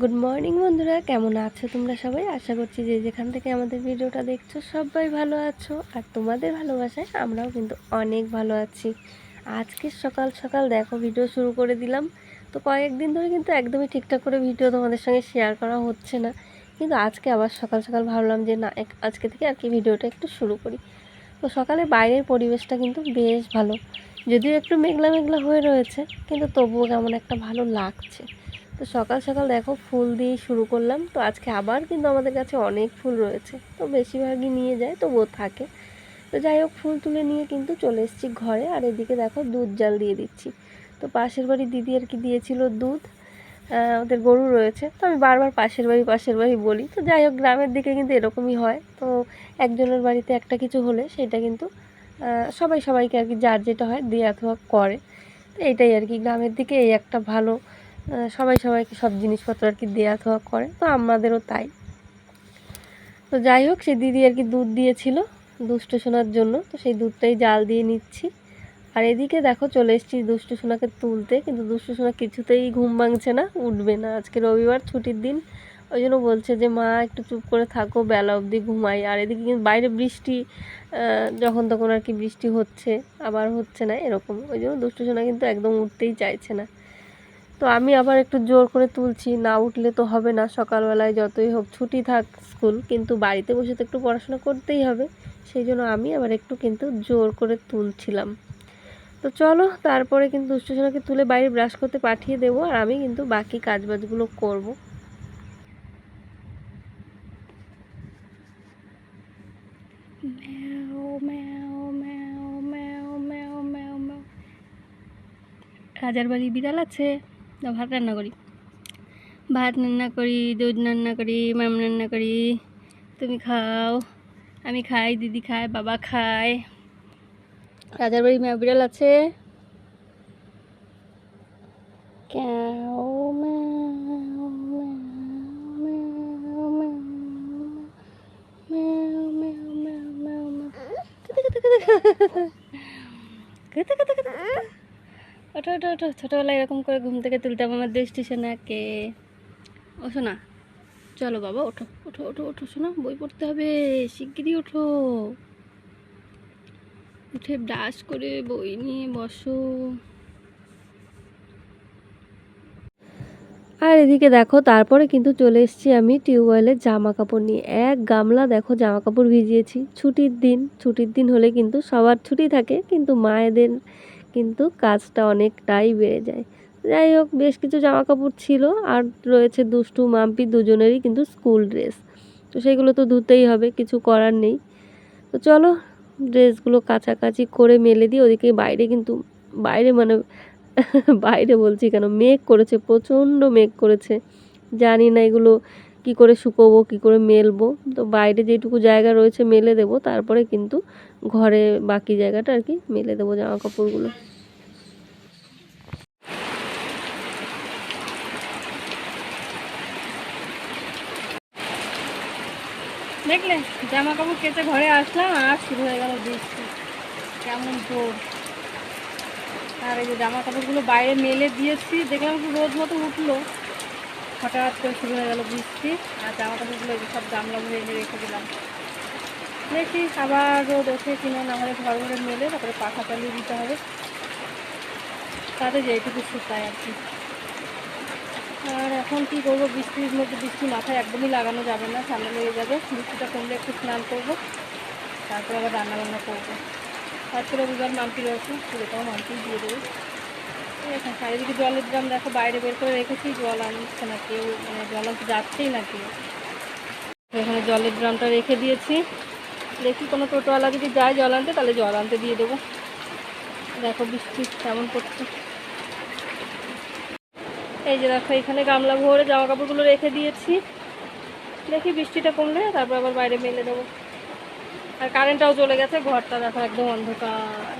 Good morning বন্ধুরা। কেমন আছো তোমরা সবাই? আশা করছি যে যেখান থেকে আমাদের ভিডিওটা দেখছ, সবাই ভালো আছো। আর তোমাদের ভালোবাসায় আমরাও কিন্তু অনেক ভালো আছি। আজকে সকাল সকাল দেখো, ভিডিও শুরু করে দিলাম। তো কয়েকদিন ধরে কিন্তু একদমই ঠিকঠাক করে ভিডিও তোমাদের সঙ্গে শেয়ার করা হচ্ছে না। কিন্তু আজকে আবার সকাল সকাল ভাবলাম যে, না আজকে থেকে আর কি ভিডিওটা একটু শুরু করি। তো সকালে বাইরের পরিবেশটা কিন্তু বেশ ভালো। যদিও একটু মেঘলা মেঘলা হয়ে রয়েছে, কিন্তু তবুও কেমন একটা ভালো লাগছে। তো সকাল সকাল দেখো ফুল দিয়ে শুরু করলাম। তো আজকে আবার কিন্তু আমাদের কাছে অনেক ফুল রয়েছে। তো বেশিরভাগই নিয়ে যায়, তবুও থাকে। তো যাই হোক, ফুল তুলে নিয়ে কিন্তু চলে এসেছি ঘরে। আর এদিকে দেখো দুধ জাল দিয়ে দিচ্ছি। তো পাশের বাড়ি দিদি আর কি দিয়েছিল দুধ। ওদের গরু রয়েছে। তো আমি বারবার পাশের বাড়ি পাশের বাড়ি বলি। তো যাই হোক, গ্রামের দিকে কিন্তু এরকমই হয়। তো একজনের বাড়িতে একটা কিছু হলে সেটা কিন্তু সবাই সবাইকে আর কি যার যেটা হয় দিয়ে অথবা করে। তো এটাই আর কি, গ্রামের দিকে এই একটা ভালো সবাই সবাইকে সব জিনিসপত্র আর কি দেয়া থোয়া করে, তো আমাদেরও তাই। তো যাই হোক সে দিদি আর কি দুধ দিয়েছিল দুষ্ট সোনার জন্য, তো সেই দুধটাই জাল দিয়ে নিচ্ছি। আর এদিকে দেখো, চলে এসেছি দুষ্টু সোনাকে তুলতে, কিন্তু দুষ্টু সোনা কিছুতেই ঘুম ভাঙছে না, উঠবে না। আজকে রবিবার, ছুটির দিন, ওই জন্য বলছে যে, মা, একটু চুপ করে থাকো, বেলা অবধি ঘুমাই। আর এদিকে কিন্তু বাইরে বৃষ্টি যখন তখন আর কি বৃষ্টি হচ্ছে, আবার হচ্ছে না, এরকম। ওই জন্য দুষ্টু সোনা কিন্তু একদম উঠতেই চাইছে না। তো আমি আবার একটু জোর করে তুলছি, না উঠলে তো হবে না। সকালবেলায় যতই হোক ছুটি থাক স্কুল, কিন্তু বাড়িতে বসে তো একটু পড়াশোনা করতেই হবে। সেই জন্য আমি আবার একটু কিন্তু জোর করে তুলছিলাম। তো চলো, তারপরে কিন্তু দুষ্টজনকে তুলে বাইরে ব্রাশ করতে পাঠিয়ে দেবো, আর আমি কিন্তু বাকি কাজবাজগুলো করব। রাজার বাড়ি বিড়াল আছে? ভাত রান্না করি। ভাত রান্না করি, দুধ রান্না করি, মাম রান্না করি। তুমি খাও। আমি খাই, দিদি খায়, বাবা খায়। রাজার বাড়ি ম্যাও বিড়াল আছে। ওঠো ওঠো ছোটোবেলায় এরকম করে ঘুম থেকে তুলতাম আমার দৃষ্টি সোনাকে ও, শোনা। চলো বাবা, ওঠো ওঠো ওঠো ওঠো, শোনা, বই পড়তে হবে, শিগগিরই ওঠো। উঠে ব্রাশ করে বই নিয়ে বসো। আর এদিকে দেখো, তারপরে কিন্তু চলে এসেছি আমি টিউবওয়েলের জামা কাপড় নিয়ে। এক গামলা দেখো জামা কাপড় ভিজিয়েছি। ছুটির দিন ছুটির দিন হলে কিন্তু সবার ছুটি থাকে, কিন্তু মায়েদের কিন্তু কাজটা অনেকটাই বেড়ে যায়। যাই হোক, বেশ কিছু জামা কাপড় ছিল আর রয়েছে দুষ্টু, মাম্পি দুজনেরই কিন্তু স্কুল ড্রেস। তো সেগুলো তো ধুতেই হবে, কিছু করার নেই। তো চলো, ড্রেসগুলো কাছাকাছি করে মেলে দিই, ওদিকে বাইরে কিন্তু, বাইরে মানে বাইরে বলছি কেন, মেঘ করেছে, প্রচণ্ড মেঘ করেছে। জানি না এগুলো কি করে শুকোবো, কি করে মেলবো। তো বাইরে যেটুকু জায়গা রয়েছে মেলে দেবো, তারপরে কিন্তু ঘরে বাকি জায়গাটা আর কি মেলে দেবো জামা কাপড়গুলো দেখলে? জামা কাপড় কেটে ঘরে আসলাম, আর শুরু হয়ে গেল বৃষ্টি। কেমন জোর আর এই যে জামা কাপড়গুলো বাইরে মেলে দিয়েছি, দেখলাম একটু রোদ মতো উঠল। হঠাৎ করে শুরু হয়ে গেল বৃষ্টি, আর জামা কাপড়গুলো সব গামলা ভরে এনে রেখে দিলাম। দেখি আবার রোদ ওঠে কিনা না হলে ঘর ঘরে মেলে তারপরে পাখা চালিয়ে দিতে হবে। তাতে যেটুকু শুকায় আর কি। আর এখন কি করব, বৃষ্টির মধ্যে বৃষ্টি মাথায় একদমই লাগানো যাবে না, ঠান্ডা লেগে যাবে। বৃষ্টিটা কমলে একটু স্নান করব, তারপর আবার রান্না বান্না করব। তারপরে রবিবার মাম্পি রয়েছে পুরোটাও মাম্পি দিয়ে দেবো। আছে চারিদিকে জলের ড্রাম দেখো বাইরে বের করে রেখেছি, জল আনছে না কেউ মানে জল আনতে যাচ্ছেই না কেউ এখানে জলের ড্রামটা রেখে দিয়েছি। দেখি কোনো টোটোওয়ালা যদি যায় জল আনতে, তাহলে জল আনতে দিয়ে দেবো। দেখো বৃষ্টি কেমন করছে এই যে দেখো, এখানে গামলা ভরে জামা কাপড়গুলো রেখে দিয়েছি। দেখি বৃষ্টিটা কমলে তারপর আবার বাইরে মেলে দেবো। আর কারেন্টটাও চলে গেছে, ঘরটা দেখো একদম অন্ধকার।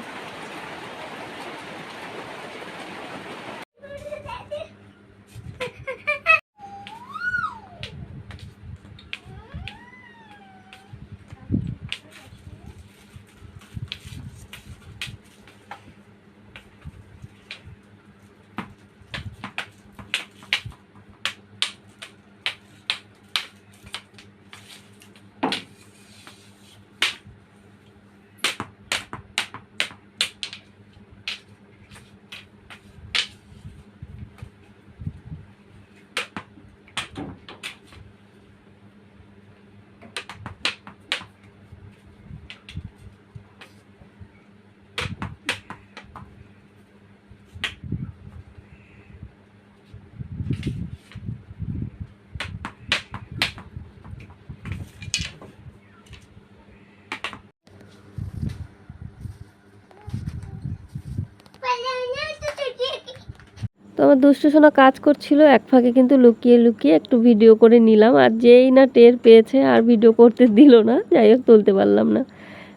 তো আমার দুষ্টু সোনা কাজ করছিল, এক ফাঁকে কিন্তু লুকিয়ে লুকিয়ে একটু ভিডিও করে নিলাম। আর যেই না টের পেয়েছে, আর ভিডিও করতে দিল না, যাই হোক তুলতে পারলাম না।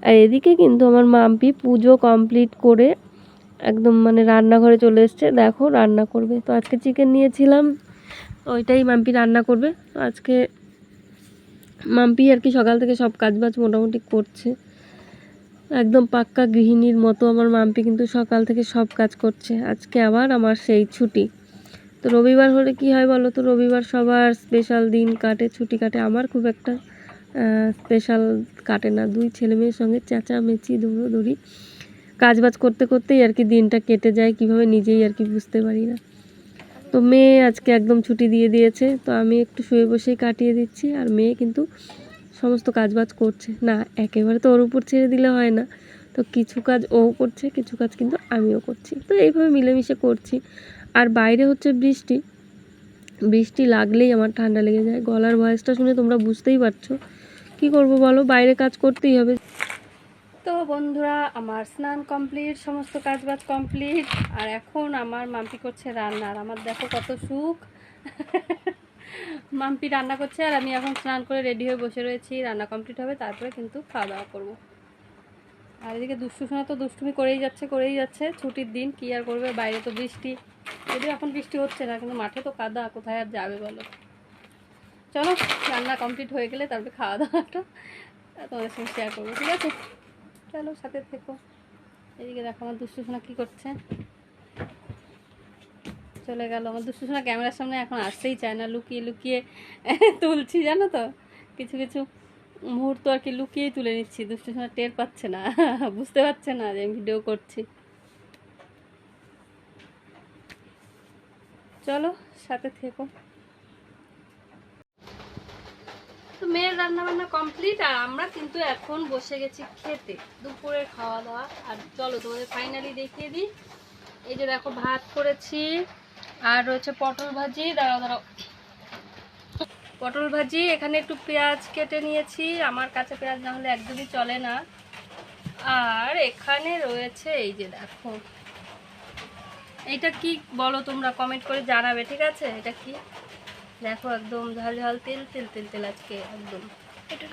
আর এদিকে কিন্তু আমার মাম্পি পুজো কমপ্লিট করে একদম মানে রান্নাঘরে চলে এসছে। দেখো রান্না করবে। তো আজকে চিকেন নিয়েছিলাম ওইটাই মাম্পি রান্না করবে। আজকে মাম্পি আর কি সকাল থেকে সব কাজ বাজ মোটামুটি করছে। একদম পাক্কা গৃহিণীর মতো আমার মাম্পি কিন্তু সকাল থেকে সব কাজ করছে। আজকে আবার আমার সেই ছুটি। তো রবিবার হলে কি হয় বলো তো? রবিবার সবার স্পেশাল দিন কাটে, ছুটি কাটে। আমার খুব একটা স্পেশাল কাটে না। দুই ছেলে মেয়ের সঙ্গে চেঁচামেচি, দৌড়োদৌড়ি কাজ বাজ করতে করতেই আর কি দিনটা কেটে যায়। কীভাবে নিজেই আর কি বুঝতে পারি না। তো মেয়ে আজকে একদম ছুটি দিয়ে দিয়েছে। তো আমি একটু শুয়ে বসেই কাটিয়ে দিচ্ছি। আর মেয়ে কিন্তু সমস্ত কাজ বাজ করছে। না, একেবারে তো ওর উপর ছেড়ে দিলে হয় না। তো কিছু কাজ ও করছে, কিছু কাজ কিন্তু আমিও করছি। তো এইভাবে মিলেমিশে করছি। আর বাইরে হচ্ছে বৃষ্টি। বৃষ্টি লাগলেই আমার ঠান্ডা লেগে যায়। গলার ভয়েসটা শুনে তোমরা বুঝতেই পারছ। কি করব বলো? বাইরে কাজ করতেই হবে। তো বন্ধুরা, আমার স্নান কমপ্লিট, সমস্ত কাজ বাজ কমপ্লিট। আর এখন আমার মাম্পি করছে রান্না। আর আমার দেখো কত সুখ। মাম্পি রান্না করছে আর আমি এখন স্নান করে রেডি হয়ে বসে রয়েছি। রান্না কমপ্লিট হবে, তারপরে কিন্তু খাওয়া দাওয়া করব। আর এদিকে দুষ্টু শোনা তো দুষ্টুমি করেই যাচ্ছে করেই যাচ্ছে। ছুটির দিন, কি আর করবে? বাইরে তো বৃষ্টি। যদিও এখন বৃষ্টি হচ্ছে না, কিন্তু মাঠে তো কাদা, কোথায় আর যাবে বলো? চলো, রান্না কমপ্লিট হয়ে গেলে তারপরে খাওয়া দাওয়াটা তোমাদের সঙ্গে শেয়ার করব, ঠিক আছে? চলো, সাথে থেকো। এদিকে দেখো আমার দুষ্টু সোনা কী করছে। চলে গেল। আমার দুষ্টু সোনা ক্যামেরার সামনে এখন আসতেই চায় না। লুকিয়ে লুকিয়ে তুলছি, জানো তো? কিছু কিছু মুহূর্ত আর কি লুকিয়েই তুলে নিচ্ছি। দুষ্টু সোনা টের পাচ্ছে না। বুঝতে পারছে না যে ভিডিও করছি। চলো, সাথে থেকো। তো মেয়ের রান্না বান্না কমপ্লিট আর আমরা কিন্তু এখন বসে গেছি খেতে। দুপুরের খাওয়া দাওয়া আর চলো তোমাদের ফাইনালি দেখিয়ে দিই। এই যে দেখো, ভাত করেছি। আর রয়েছে পটল ভাজি দাঁড়াও দাঁড়াও। পটল ভাজি এখানে একটু পেঁয়াজ কেটে নিয়েছি। আমার কাছে পেঁয়াজ না হলে একদমই চলে না। আর এখানে রয়েছে এই যে দেখো। এইটা কি বলো তোমরা কমেন্ট করে জানাবে ঠিক আছে? এটা কি? দেখো একদম ঝাল ঝাল তেল তেল তেল তেল আজকে একদম।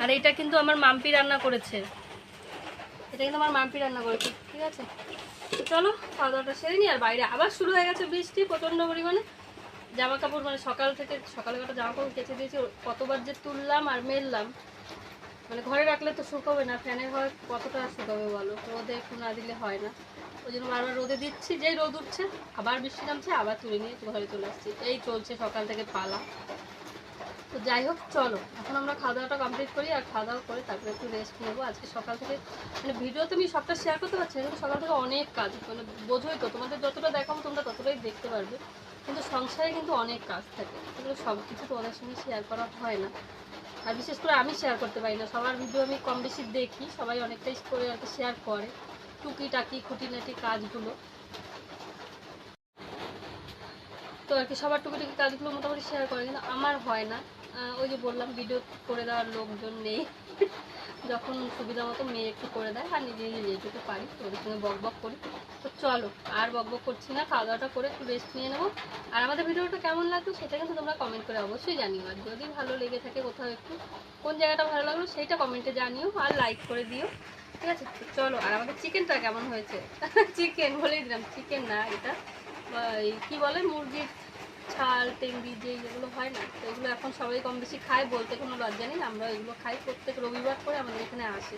আর এটা কিন্তু আমার মাম্পি রান্না করেছে। এটা কিন্তু আমার মাম্পি রান্না করেছে ঠিক আছে? চলো খাওয়া দাওয়াটা সেরে নি আর বাইরে আবার শুরু হয়ে গেছে বৃষ্টি, প্রচণ্ড পরিমাণে। জামা কাপড় মানে সকাল থেকে, সকালে কটা জামা কাপড় কেচে দিয়েছি কতবার যে তুললাম আর মেললাম। মানে ঘরে রাখলে তো শুকাবে না ফ্যানের হয়, কতটা শুকাবে বলো? রোদে একটু না দিলে হয় না। ওই জন্য বারবার রোদে দিচ্ছি, যেই রোদ উঠছে, আবার বৃষ্টি নামছে, আবার তুলে নিয়ে ঘরে চলে আসছি। এই চলছে সকাল থেকে পালা। তো যাই হোক, চলো। এখন আমরা খাওয়া দাওয়াটা কমপ্লিট করি আর খাওয়া দাওয়া করে তারপরে একটু রেস্ট নেব। আজকে সকাল থেকে মানে ভিডিও তো আমি সবটা শেয়ার করতে পারছি কিন্তু সকাল থেকে অনেক কাজ মানে বোঝোই তো, তোমাদের যতটা দেখাবো তোমরা ততটাই দেখতে পারবে। কিন্তু সংসারে কিন্তু অনেক কাজ থাকে, এগুলো সব কিছু তোমাদের সঙ্গে শেয়ার করা হয় না। আর বিশেষ করে আমি শেয়ার করতে পারি না, সবার ভিডিও আমি কম বেশি দেখি, সবাই অনেকটাই করে আর কি শেয়ার করে, টুকিটাকি, খুঁটিনাটি কাজগুলো। তো আর কি, সবার টুকিটাকি কাজগুলো মোটামুটি শেয়ার করে, কিন্তু আমার হয় না। ওই যে বললাম ভিডিও করে দেওয়ার লোকজন নেই। যখন সুবিধা মতো মেয়ে একটু করে দেয়, আর নিজে নিজে যেটুকু পারি, ওদের সঙ্গে বক বক করি। তো চলো, আর বক বক করছি না খাওয়া দাওয়াটা করে একটু রেস্ট নিয়ে নেব। আর আমাদের ভিডিওটা কেমন লাগল সেটা কিন্তু তোমরা কমেন্ট করে অবশ্যই জানিও। আর যদি ভালো লেগে থাকে কোথাও একটু, কোন জায়গাটা ভালো লাগল সেইটা কমেন্টে জানিও, আর লাইক করে দিও। ঠিক আছে? চলো, আর আমাদের চিকেনটা কেমন হয়েছে? চিকেন বলেই দিলাম চিকেন না এটা। কী বলে, মুরগির ছাল টেঙ্গি যে এগুলো হয় না তো এগুলো এখন সবাই কম বেশি খায়, বলতে কোনো লজ্জা নেই। আমরা ওইগুলো খাই প্রত্যেক রবিবার করে আমাদের এখানে আসে।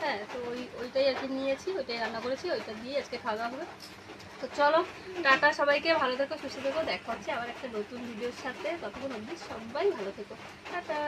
হ্যাঁ তো ওই, ওইটাই আর কি নিয়েছি, ওইটাই রান্না করেছি, ওইটা দিয়ে আজকে খাওয়া দাওয়া হবে। তো চলো, টাটা সবাইকে, ভালো থেকো, সুস্থ থেকো, দেখা হচ্ছে আবার একটা নতুন ভিডিওর সাথে। ততক্ষণ অবধি সবাই ভালো থেকো। টাটা!